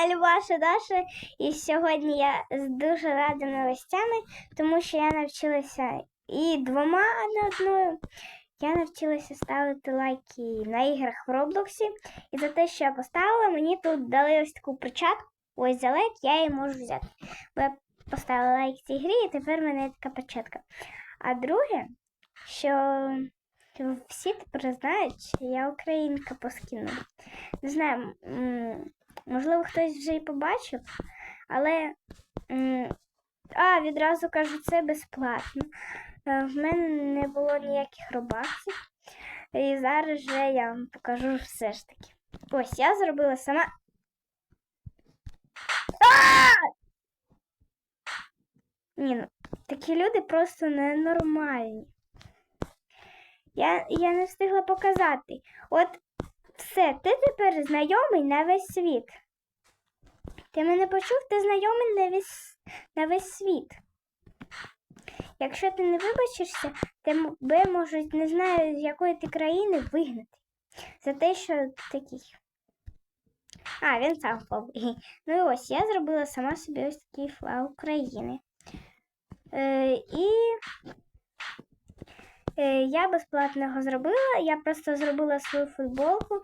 каналі Ваша Даша. І сьогодні я дуже рада новостями, тому що я навчилася і двома, а не одною. Я навчилася ставити лайки на іграх в Роблоксі. І за те, що я поставила, мені тут дали ось таку перчатку. Ось за лайк я її можу взяти. Бо я поставила лайк цій грі, і тепер в мене є така перчатка. А друге, що всі тепер знають, що я українка по скіну. Не знаю, можливо, хтось вже і побачив, але а, відразу кажу, це безплатно. Е, В мене не було ніяких робаксів. І зараз же я вам покажу все ж таки. Ось я зробила сама. Ні, ну такі люди просто ненормальні. Я, я не встигла показати. От все, ти тепер знайомий на весь світ. Ти мене почув, ти знайомий на весь, на весь світ. Якщо ти не вибачишся, тебе можуть, не знаю, з якої ти країни вигнати. За те, що такий. А, він сам флаг. Ну і ось я зробила сама собі ось такий флаг України. Е, і Я безплатно його зробила. Я просто зробила свою футболку.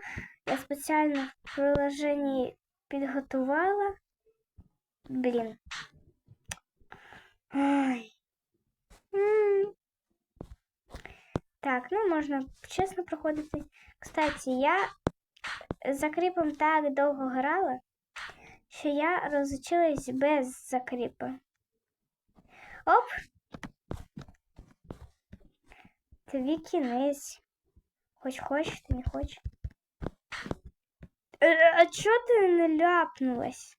Я спеціально в приложенні підготувала. Блін. М. Так, ну можна чесно проходити. Кстати, я закріпом так довго грала, що я розучилась без закріпа. Оп! Тобі кінець. Хоч хочеш, ти не хочеш. Е, А чого ти не ляпнулась?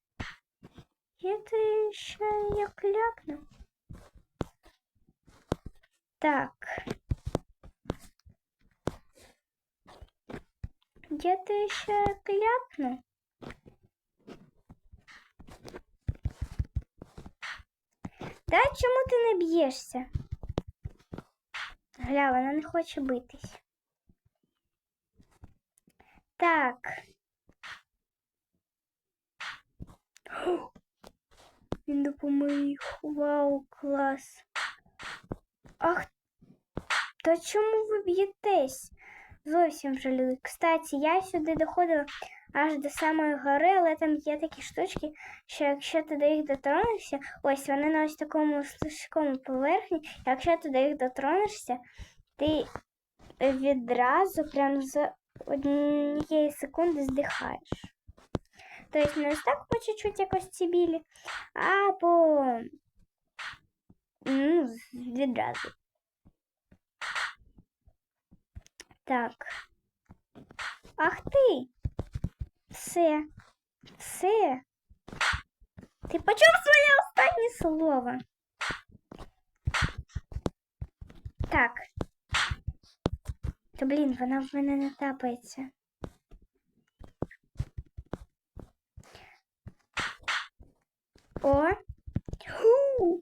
Я ти ще як ляпну. Так. Я ти ще як ляпну. Да, чому ти не б'єшся? Гля, вона не хоче битись. Так. Він допоміг. Вау, клас. Ах, то чому ви б'єтесь? Зовсім люди. Кстати, я сюди доходила аж до самої гори, але там є такі штучки, що якщо ти до їх дотронешся, ось вони на ось такому слизькому поверхні, якщо ти до їх дотронешся, ти відразу прям за однієї секунди здихаєш. Тобто не ось так по чуть-чуть якось ці білі, а по ну, відразу. Так. Ах ти! Все. Все. Ти почув своє останнє слово? Так. То блін, вона в мене не тапається. О! Ху!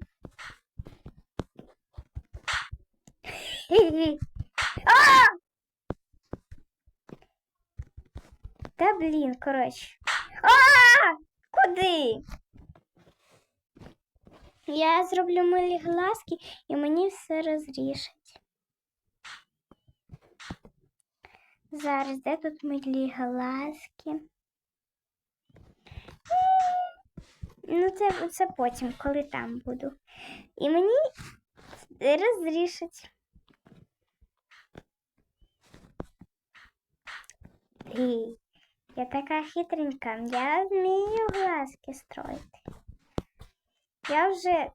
Хі-хі. А! Та блін, коротше. А! Куди? Я зроблю милі глазки і мені все розрішить. Зараз, де тут милі глазки? Ну, це, це потім, коли там буду. І мені розрішить. Ей, я така хитренька, я вмію глазки строїти. Я вже,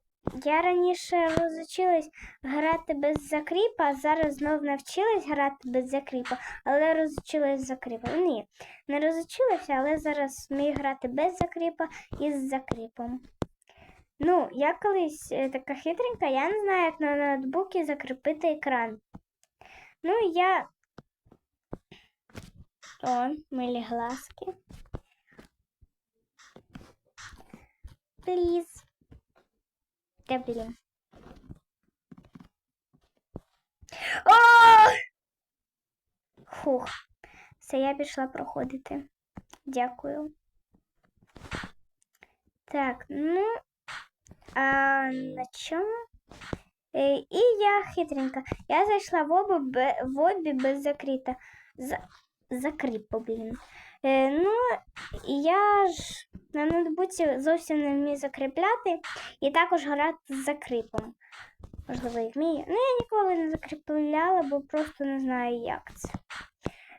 я раніше розучилась грати без закріпа, а зараз знов навчилась грати без закріпа, але розучилась з закріпом. Ні, не розучилася, але зараз вмію грати без закріпа і з закріпом. Ну, я колись е, така хитренька, я не знаю, як на ноутбуці закріпити екран. Ну, я. О, милі глазки. Пліз. Та блін. О! Фух. Все, я пішла проходити. Дякую. Так, ну, а на чому? Е, І я хитренька. Я зайшла в обі без закрита. За, закріпу, блін. Е, ну, я ж на ноутбуці зовсім не вмію закріпляти і також грати з закріпом. Можливо, і вмію. Ну, я ніколи не закріпляла, бо просто не знаю, як це.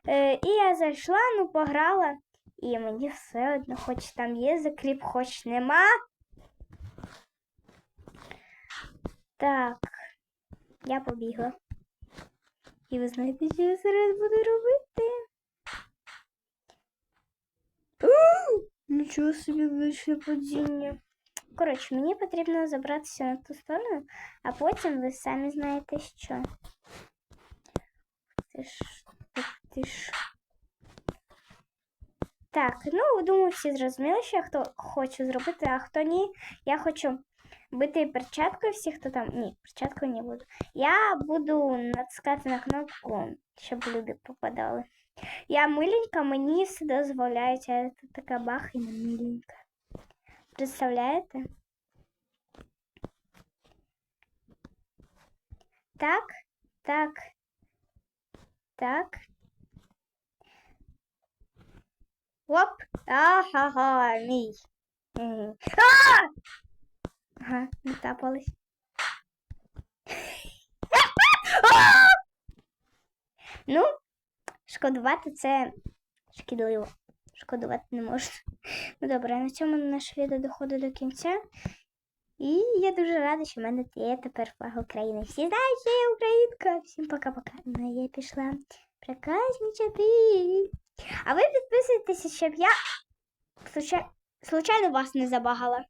Е, і я зайшла, ну, пограла, і мені все одно, хоч там є закріп, хоч нема. Так, я побігла. І ви знаєте, що я зараз буду робити? Нічого собі вийшло падіння. Коротше, мені потрібно забратися на ту сторону, а потім ви самі знаєте що. Ти ж, ти ж. Так, ну думаю, всі зрозуміли, що я хто хочу зробити, а хто ні. Я хочу бити перчаткою всіх, хто там. Ні, перчаткою не буду. Я буду натискати на кнопку, щоб люди попадали. Я миленька, мені все дозволяють, а я тут така бах і не миленька. Представляєте? Так, так, так. Оп! Ага, мій. Мгм. А! Ага, не тапались. А! Ну, шкодувати це шкідливо. Шкодувати не можна. Ну добре, на цьому наше відео доходить до кінця. І я дуже рада, що в мене є тепер флаг України. Всі знають, що я українка. Всім пока-пока. Ну, я пішла проказничати. А ви підписуйтеся, щоб я случай... случайно вас не забагала.